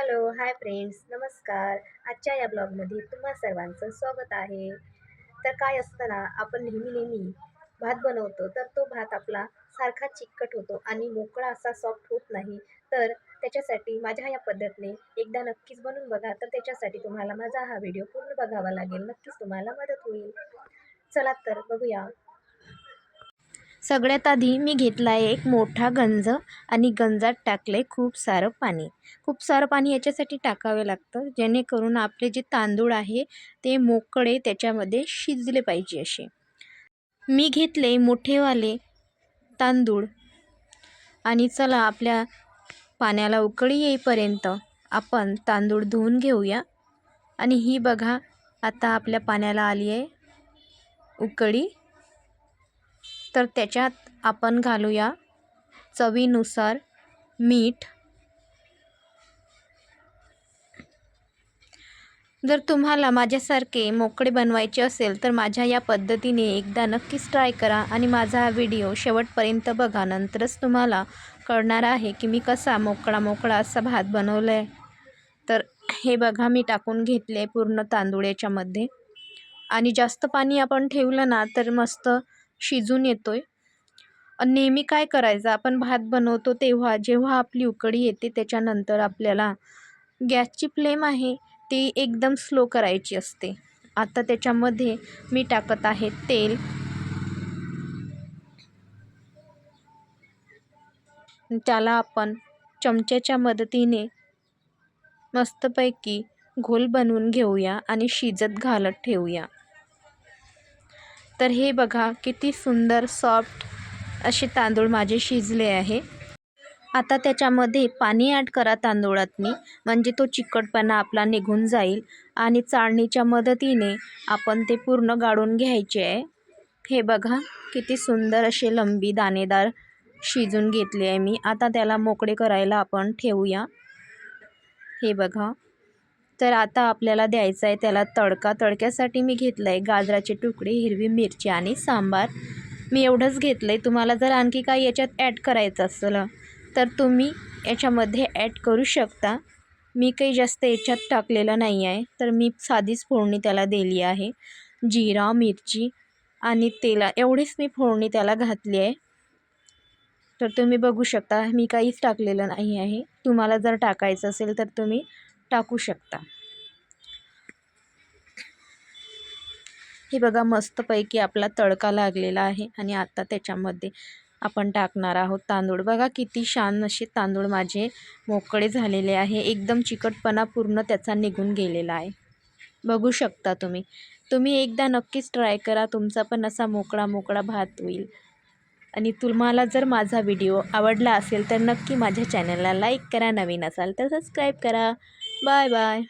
Hello hi friends नमस्कार. आजच्या या ब्लॉगमध्ये तुम्हा सर्वांचं स्वागत आहे. तर काय असताना आपण नेहमी नेहमी भात बनवतो तर तो भात आपला सारखा चिकट होतो आणि मोकळा असा सॉफ्ट होत नाही. तर त्याच्यासाठी माझ्या या पद्धतीने एकदा नक्कीच बनवून बघा. तर त्याच्यासाठी तुम्हाला माझा हा व्हिडिओ पूर्ण बघावा लागेल. नक्कीच तुम्हाला मदत होईल. चला तर बघूया. सगळ्यात आधी मी घेतला आहे एक मोठा गंज आणि गंजात टाकले खूप सारं पाणी. खूप सारं पाणी याच्यासाठी टाकावे लागतं जेणेकरून आपले जे तांदूळ आहे ते मोकळे त्याच्यामध्ये शिजले पाहिजे असे. मी घेतले मोठेवाले तांदूळ आणि चला आपल्या पाण्याला उकळी येईपर्यंत आपण तांदूळ धुवून घेऊया. आणि ही बघा आता आपल्या पाण्याला आली आहे उकळी. तर त्याच्यात आपण घालूया चवीनुसार मीठ. जर तुम्हाला माझ्यासारखे मोकळे बनवायचे असेल तर माझ्या या पद्धतीने एकदा नक्कीच ट्राय करा आणि माझा हा व्हिडिओ शेवटपर्यंत बघा. नंतरच तुम्हाला कळणार आहे की मी कसा मोकळा मोकळा असा भात बनवला आहे तर हे बघा मी टाकून घेतले पूर्ण तांदूळ याच्यामध्ये आणि जास्त पाणी आपण ठेवलं ना तर मस्त शिजून येतो आहे नेहमी काय करायचं? आपण भात बनवतो तेव्हा जेव्हा आपली उकळी येते त्याच्यानंतर आपल्याला गॅसची फ्लेम आहे ती एकदम स्लो करायची असते. आता त्याच्यामध्ये मी टाकत आहे तेल. त्याला आपण चमच्याच्या मदतीने मस्तपैकी घोल बनवून घेऊया आणि शिजत घालत ठेवूया. तर हे बघा किती सुंदर सॉफ्ट असे तांदूळ माझे शिजले आहे. आता त्याच्यामध्ये पाणी ॲड करा तांदूळात मी म्हणजे तो चिकटपणा आपला निघून जाईल आणि चाळणीच्या मदतीने आपण ते पूर्ण गाळून घ्यायचे आहे. हे बघा किती सुंदर असे लंबी दाणेदार शिजून घेतले आहे मी. आता त्याला मोकळे करायला आपण ठेवूया. हे बघा तर आता आपल्याला द्यायचं आहे त्याला तडका. तडक्यासाठी मी घेतलं आहे गाजराचे तुकडे हिरवी मिरची आणि सांबार. मी एवढंच घेतलं आहे तुम्हाला जर आणखी काही याच्यात ॲड करायचं असलं तर तुम्ही याच्यामध्ये ॲड करू शकता. मी काही जास्त याच्यात टाकलेलं नाही आहे. तर मी साधीच फोडणी त्याला दिली आहे. जिरा मिरची आणि तेला एवढीच मी फोडणी त्याला घातली आहे. तर तुम्ही बघू शकता मी काहीच टाकलेलं नाही आहे. तुम्हाला जर टाकायचं असेल तर तुम्ही टाकू शकता. हे बघा मस्तपैकी आपला तडका लागलेला आहे आणि आता त्याच्यामध्ये आपण टाकणार आहोत तांदूळ. बघा किती छान असे तांदूळ माझे मोकळे झालेले आहे. एकदम चिकटपणा पूर्ण त्याचा निघून गेलेला आहे. बघू शकता तुम्ही. तुम्ही एकदा नक्कीच ट्राय करा. तुमचा पण असा मोकळा मोकळा भात होईल. आणि तुम्हाला जर माझा व्हिडिओ आवडला असेल तर नक्की माझ्या चॅनलला लाईक करा. नवीन असाल तर सबस्क्राईब करा. Bye bye.